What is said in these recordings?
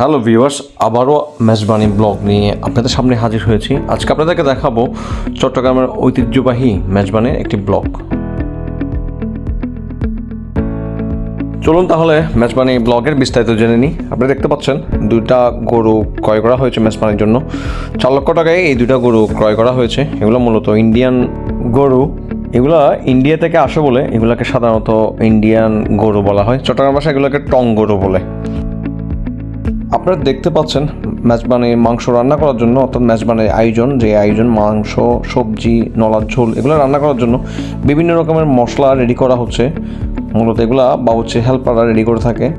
Hello viewers আবারও Mezbani blog নিয়ে আপনাদের সামনে হাজির হয়েছি। আজকে আপনাদেরকে দেখাবো চট্টগ্রামের ঐতিহ্যবাহী মেজবানির একটি ব্লগ। চলুন তাহলে মেজবানি ব্লগের বিস্তারিত জেনে নিই। আপনি দেখতে পাচ্ছেন, দুইটা গরু ক্রয় করা হয়েছে মেজবানির জন্য। চার লক্ষ টাকায় এই দুইটা গরু ক্রয় করা হয়েছে। এগুলো মূলত ইন্ডিয়ান গরু। এগুলা ইন্ডিয়া থেকে আসে বলে এগুলাকে সাধারণত ইন্ডিয়ান গরু বলা হয়। চট্টগ্রাম ভাষায় এগুলোকে টং গরু বলে। আপনারা দেখতে পাচ্ছেন মেজবানে মাংস রান্না করার জন্য, অর্থাৎ মেজবানের আয়োজন, যে আয়োজন মাংস, সবজি, নলার ঝোল, এগুলো রান্না করার জন্য বিভিন্ন রকমের মশলা রেডি করা হচ্ছে। মূলত এগুলা বাবুচি হেল্পাররা রেডি করে থাকে।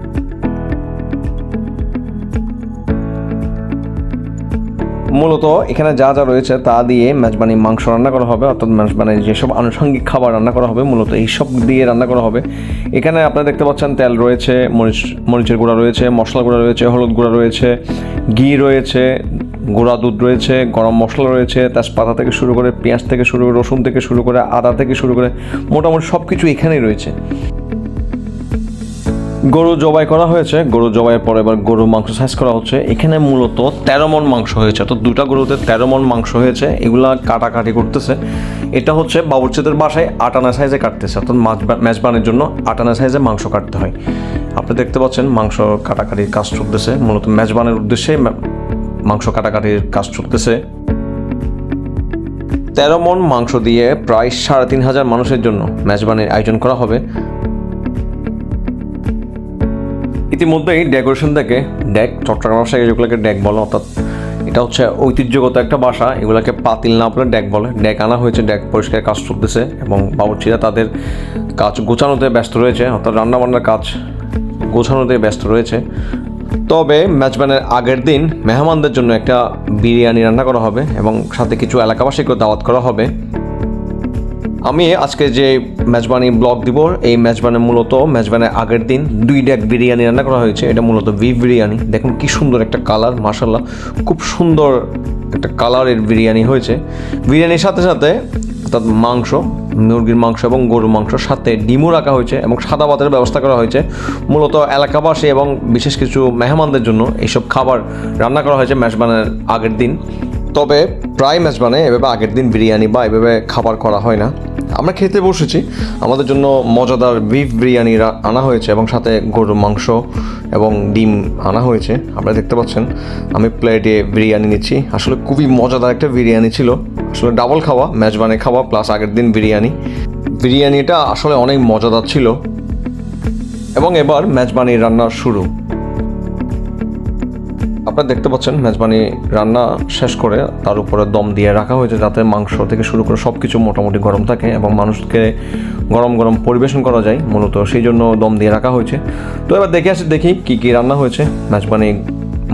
মূলত এখানে যা যা রয়েছে তা দিয়ে মেজবানি মাংস রান্না করা হবে, অর্থাৎ মেজবানির যেসব আনুষঙ্গিক খাবার রান্না করা হবে, মূলত এইসব দিয়ে রান্না করা হবে। এখানে আপনারা দেখতে পাচ্ছেন তেল রয়েছে, মরিচ, মরিচের গুঁড়া রয়েছে মশলা গুঁড়া রয়েছে, হলুদ গুঁড়া রয়েছে, ঘি রয়েছে, গুঁড়া দুধ রয়েছে, গরম মশলা রয়েছে, তেজপাতা থেকে শুরু করে পেঁয়াজ থেকে শুরু করে, রসুন থেকে শুরু করে, আদা থেকে শুরু করে, মোটামুটি সব কিছু এখানেই রয়েছে। গরু জবাই করা হয়েছে। গরু জবাইয়ের পরে এবার গরু মাংস সাইজ করা হচ্ছে। এখানে মূলত তেরো মন মাংস হয়েছে। তো দুটা গরুতে তেরো মন মাংস হয়েছে। এগুলা কাটাকাটি করতেছে। এটা হচ্ছে বাবুর্চিদের বাসায় আটানা সাইজে কাটতেছে। অর্থাৎ মাছ মেজবানের জন্য আটানা সাইজে মাংস কাটতে হয়। আপনি দেখতে পাচ্ছেন মাংস কাটাকাটির কাজ চলতেছে। মূলত মেজবানের উদ্দেশ্যে মাংস কাটাকাটির কাজ চলতেছে। তেরো মন মাংস দিয়ে প্রায় সাড়ে তিন হাজার মানুষের জন্য মেজবানির আয়োজন করা হবে। ইতিমধ্যেই ডেকোরেশন থেকে ডেক, চট্টগ্রাম ভাষায় যেগুলোকে ডেক বলে, অর্থাৎ এটা হচ্ছে ঐতিহ্যগত একটা বাসা, এগুলোকে পাতিল না বলে ডেক বলে। ডেক আনা হয়েছে, ডেক পরিষ্কার কাজ চলতেছে এবং বাবুর্চিরা তাদের কাজ গোছানোতে ব্যস্ত রয়েছে, অর্থাৎ রান্নাবান্নার কাজ গোছানোতে ব্যস্ত রয়েছে। তবে মেজবানের আগের দিন মেহমানদের জন্য একটা বিরিয়ানি রান্না করা হবে এবং সাথে কিছু এলাকাবাসীকেও দাওয়াত করা হবে। আমি আজকে যে মেজবানি ব্লগ দিব, এই মেজবানে মূলত, মেজবানের আগের দিন দুই ডেক বিরিয়ানি রান্না করা হয়েছে। এটা মূলত বিফ বিরিয়ানি। দেখুন কি সুন্দর একটা কালার মাসাল্লাহ খুব সুন্দর একটা কালারের বিরিয়ানি হয়েছে। বিরিয়ানির সাথে সাথে অর্থাৎ মাংস, মুরগির মাংস এবং গরুর মাংস সাথে ডিমও রাখা হয়েছে এবং সাদা ভাতের ব্যবস্থা করা হয়েছে। মূলত এলাকাবাসী এবং বিশেষ কিছু মেহমানদের জন্য এইসব খাবার রান্না করা হয়েছে মেজবানের আগের দিন। তবে প্রায় মেজবানে এভাবে আগের দিন বিরিয়ানি বা এভাবে খাবার করা হয় না। আমরা খেতে বসেছি। আমাদের জন্য মজাদার বিফ বিরিয়ানি আনা হয়েছে এবং সাথে গরুর মাংস এবং ডিম আনা হয়েছে। আপনারা দেখতে পাচ্ছেন, আমি প্লেটে বিরিয়ানি নিচ্ছি। আসলে খুবই মজাদার একটা বিরিয়ানি ছিল। আসলে ডাবল খাওয়া মেজবানে খাওয়া প্লাস আগের দিন বিরিয়ানি। বিরিয়ানিটা আসলে অনেক মজাদার ছিল। এবং এবার মেজবানির রান্না শুরু। আপনারা দেখতে পাচ্ছেন মেজবানি রান্না শেষ করে তার উপরে দম দিয়ে রাখা হয়েছে যাতে মাংস থেকে শুরু করে সব কিছু মোটামুটি গরম থাকে এবং মানুষকে গরম গরম পরিবেশন করা যায় মূলত সেই জন্য দম দিয়ে রাখা হয়েছে। তো এবার দেখে আসি, দেখি কি কি রান্না হয়েছে। মেজবানি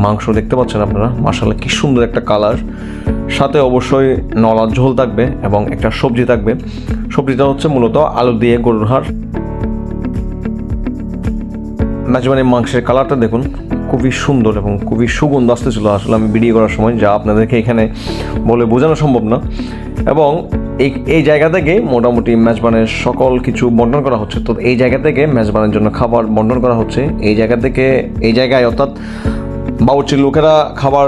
মাংস দেখতে পাচ্ছেন আপনারা মাসাল্লাহ কি সুন্দর একটা কালার। সাথে অবশ্যই নলার ঝোল থাকবে এবং একটা সবজি থাকবে। সবজিটা হচ্ছে মূলত আলু দিয়ে গরুর হাড়। মেজবানি মাংসের কালারটা দেখুন। খুবই সুন্দর এবং খুবই সুগন্ধ আসতেছিল। আসলে আমি ভিডিও করার সময় যা আপনাদেরকে এখানে বলে বোঝানো সম্ভব না। এবং এই এই জায়গা থেকে মোটামুটি মেজবানের সকল কিছু বন্টন করা হচ্ছে। তো এই জায়গা থেকে মেজবানের জন্য খাবার বন্টন করা হচ্ছে। এই জায়গা থেকে, এই জায়গায় অর্থাৎ বাবুর্চির লোকেরা খাবার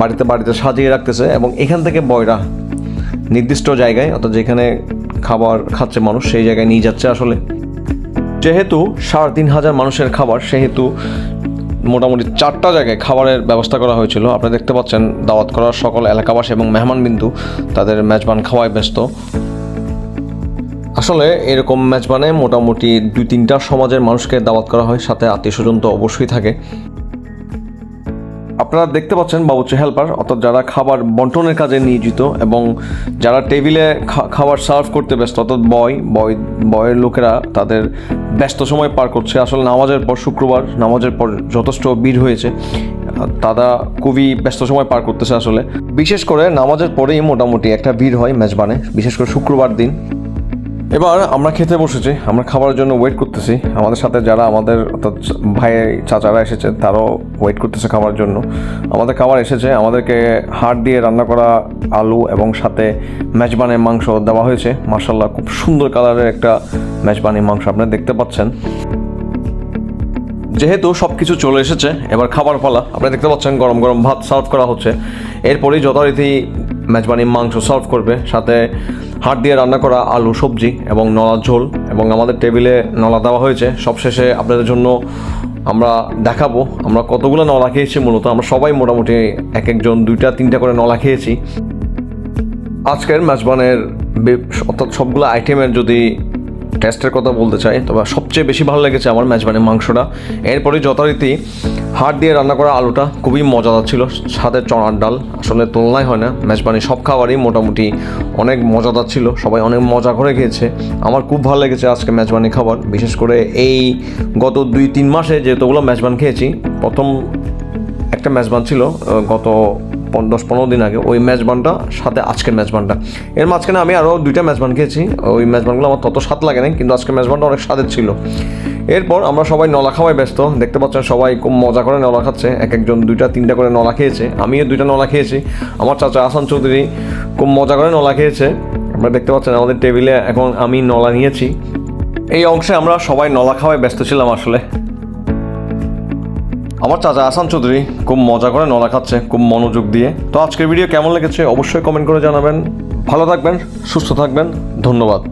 বাড়িতে বাড়িতে সাজিয়ে রাখতেছে এবং এখান থেকে বয়রা নির্দিষ্ট জায়গায়, অর্থাৎ যেখানে খাবার খাচ্ছে মানুষ, সেই জায়গায় নিয়ে যাচ্ছে আসলে। যেহেতু সাড়ে তিন হাজার মানুষের খাবার, সেহেতু মোটামুটি চারটা জায়গায় খাবারের ব্যবস্থা করা হয়েছিল। আপনি দেখতে পাচ্ছেন, দাওয়াত করার সকল এলাকাবাসী এবং মেহমান বিন্দু তাদের মেজবান খাওয়ায় ব্যস্ত। আসলে এরকম মেজবানে মোটামুটি দুই তিনটা সমাজের মানুষকে দাওয়াত করা হয়, সাথে আত্মীয় স্বজন তো অবশ্যই থাকে। আপনারা দেখতে পাচ্ছেন বাবুচি হেল্পার অর্থাৎ যারা খাবার বন্টনের কাজে নিয়োজিত এবং যারা টেবিলে খাবার সার্ভ করতে ব্যস্ত, অর্থাৎ বয় বয় বয়ের লোকেরা তাদের ব্যস্ত সময় পার করছে। আসলে নামাজের পর শুক্রবার, নামাজের পর যথেষ্ট ভিড় হয়েছে। তারা খুবই ব্যস্ত সময় পার করতেছে আসলে। বিশেষ করে নামাজের পরেই মোটামুটি একটা ভিড় হয় মেজবানে। বিশেষ করে শুক্রবার দিন। এবার আমরা খেতে বসেছি, আমরা খাবারের জন্য ওয়েট করতেছি। আমাদের সাথে যারা আমাদের অর্থাৎ ভাই, চাচারা এসেছে, তারাও ওয়েট করতেছে খাবার জন্য। আমাদের খাবার এসেছে, আমাদেরকে হাড় দিয়ে রান্না করা আলু এবং সাথে মেজবানের মাংস দেওয়া হয়েছে। মার্শাল্লাহ খুব সুন্দর কালারের একটা মেজবানি মাংস আপনারা দেখতে পাচ্ছেন। যেহেতু সব কিছু চলে এসেছে, এবার খাবার পালা। আপনারা দেখতে পাচ্ছেন গরম গরম ভাত সার্ভ করা হচ্ছে। এরপরেই যথারীতি মেজবানি মাংস সার্ভ করবে, সাথে হাড় দিয়ে রান্না করা আলু, সবজি এবং নলার ঝোল এবং আমাদের টেবিলে নলা দেওয়া হয়েছে। সবশেষে আপনাদের জন্য আমরা দেখাবো। আমরা কতগুলো নলা খেয়েছি মূলত। আমরা সবাই মোটামুটি এক একজন, দুইটা, তিনটা করে নলা খেয়েছি। আজকের মেজবানের অর্থাৎ সবগুলো আইটেমের যদি টেস্টের কথা বলতে চাই, তবে সবচেয়ে বেশি ভালো লেগেছে আমার মেজবানের মাংসটা। এরপরে যথারীতি হাড় দিয়ে রান্না করা আলুটা খুবই মজাদার ছিল, সাথে চনার ডাল। আসলে তুলনায় হয় না মেজবানি সব খাবারই মোটামুটি অনেক মজাদার ছিল, সবাই অনেক মজা করে খেয়েছে। আমার খুব ভালো লেগেছে আজকে মেজবানি খাবার, বিশেষ করে এই গত দুই তিন মাসে যেহেতুগুলো মেজবান খেয়েছি, প্রথম একটা মেজবান ছিল গত দশ পনেরো দিন আগে ওই মেজবানটা সাথে আজকের মেজবানটা এর মাঝখানে আমি আরও দুইটা মেজবান খেয়েছি। ওই মেজবানগুলো আমার তত স্বাদ লাগে না কিন্তু আজকের মেজবানটা অনেক স্বাদের ছিল। এরপর আমরা সবাই নলা খাওয়ায় ব্যস্ত। দেখতে পাচ্ছেন সবাই খুব মজা করে নলা খাচ্ছে। এক একজন দুইটা, তিনটা করে নলা খেয়েছে। আমিও দুইটা নলা খেয়েছি। আমার চাচা আসান চৌধুরী খুব মজা করে নলা খেয়েছে। আপনারা দেখতে পাচ্ছেন আমাদের টেবিলে এখন আমি নলা নিয়েছি। এই অংশে আমরা সবাই নলা খাওয়ায় ব্যস্ত ছিলাম আসলে। আমার চাচা আসান চৌধুরী খুব মজা করে নলা খাচ্ছে, খুব মনোযোগ দিয়ে। তো আজকের ভিডিও কেমন লেগেছে অবশ্যই কমেন্ট করে জানাবেন। ভালো থাকবেন, সুস্থ থাকবেন, ধন্যবাদ।